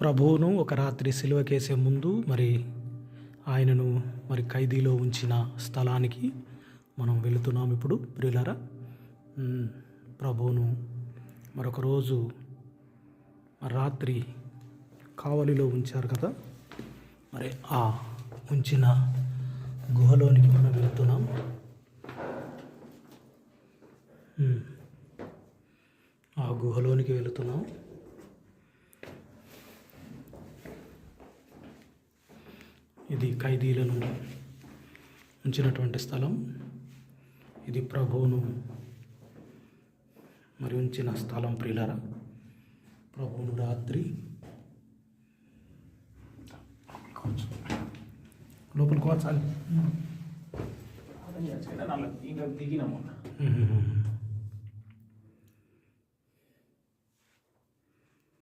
ప్రభువును ఒక రాత్రి సిలువకేసే ముందు మరి ఆయనను మరి ఖైదీలో ఉంచిన స్థలానికి మనం వెళుతున్నాం ఇప్పుడు ప్రియులరా. ప్రభువును మరొక రోజు రాత్రి కావలిలో ఉంచారు కదా. మరి ఆ ఉంచిన గుహలోనికి మనం వెళుతున్నాం. ఆ గుహలోనికి వెళుతున్నాం. ఇది ఖైదీలను ఉంచినటువంటి స్థలం. ఇది ప్రభువును మరి ఉంచిన స్థలం ప్రియులారా ప్రభువును రాత్రి లోపలికి వచ్చాలి.